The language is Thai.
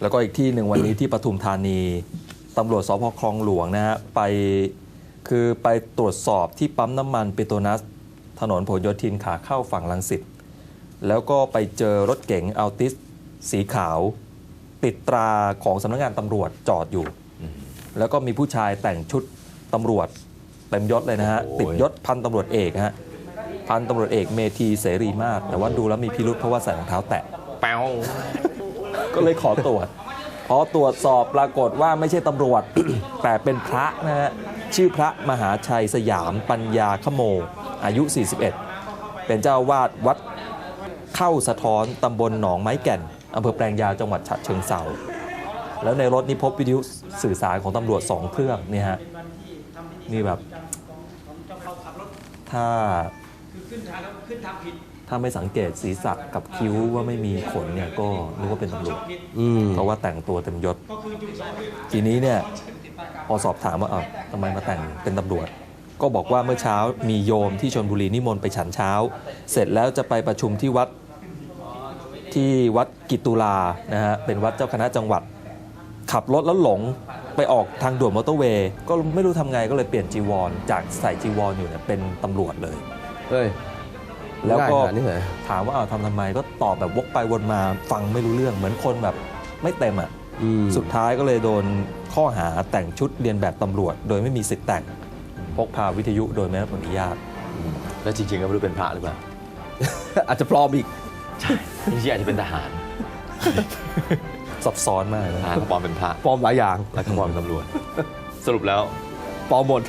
แล้วก็อีกที่หนึ่งวันนี้ที่ปทุมธานีตำรวจสพคลองหลวงนะฮะไปคือไปตรวจสอบที่ปั๊มน้ำมันเปโตนัส ถนนผลโยธินขาเข้าฝั่งลังสิตแล้วก็ไปเจอรถเก๋งอัลติสสีขาว ติดตราของสำนักงานตำรวจจอดอยู่ แล้วก็มีผู้ชายแต่งชุดตำรวจเต็มยศเลยนะฮะ ติดยศพันตำรวจเอกฮะพันตำรวจเอกเมธีเสรีมาศแต่ว่าดูแล้วมีพิรุษเพราะว่าใส่รองเท้าแตะแป้ว ก็เลยขอตรวจพอตรวจสอบปรากฏว่าไม่ใช่ตำรวจ แต่เป็นพระนะฮะชื่อพระมหาชัยสยามปัญญาขโม อายุ 41 เป็นเจ้าวาดวัดเข้าสะท้อนตำบลหนองไม้แก่นอำเภอแปลงยาวจังหวัดฉะเชิงเทราแล้วในรถนี่พบวิทยุสื่อสารของตำรวจสองเครื่องนี่ฮะนี่แบบ ถ้า ถ้าไม่สังเกตศีรษะกับคิ้วว่าไม่มีขนเนี่ยก็นึกว่าเป็นตำรวจอืมเพราะว่าแต่งตัวเต็มยศทีนี้เนี่ยพอสอบถามว่าอ้าวทำไมมาแต่งเป็นตำรวจ ก็บอกว่าเมื่อเช้ามีโยมที่ชนบุรีนิมนต์ไปฉันเช้า เสร็จแล้วจะไปประชุมที่วัดที่วัดกิตุลานะฮะเป็นวัดเจ้าคณะจังหวัด ขับรถแล้วหลงไปออกทางด่วนมอเตอร์เวย์ก็ไม่รู้ทำไงก็เลยเปลี่ยนจีวร จากใส่จีวรอยู่เนี่ยเป็นตำรวจเลย เฮ้ยแล้วก็ง่ายขนาดนี้เหรอ ถามว่าเอาวทำทำไมก็ตอบแบบวกไปวนมาฟังไม่รู้เรื่องเหมือนคนแบบไม่เต็มอะ อืมสุดท้ายก็เลยโดนข้อหาแต่งชุดเรียนแบบตำรวจ โดยไม่มีสิทธิ์แต่งพกพาวิทยุโดยไม่ได้รับอนุญาต แล้วจริงๆก็ไม่รู้เป็นพระหรือเปล่าอาจจะปลอมอีก จริงๆอาจจะเป็นทหารซับซ้อนมากทนะ หารก็ปลอมเป็นพระปลอมหลายอย่าง แล้วก็ปลอมเป็นตำรวจ สรุปแล้ว ปลอมหมด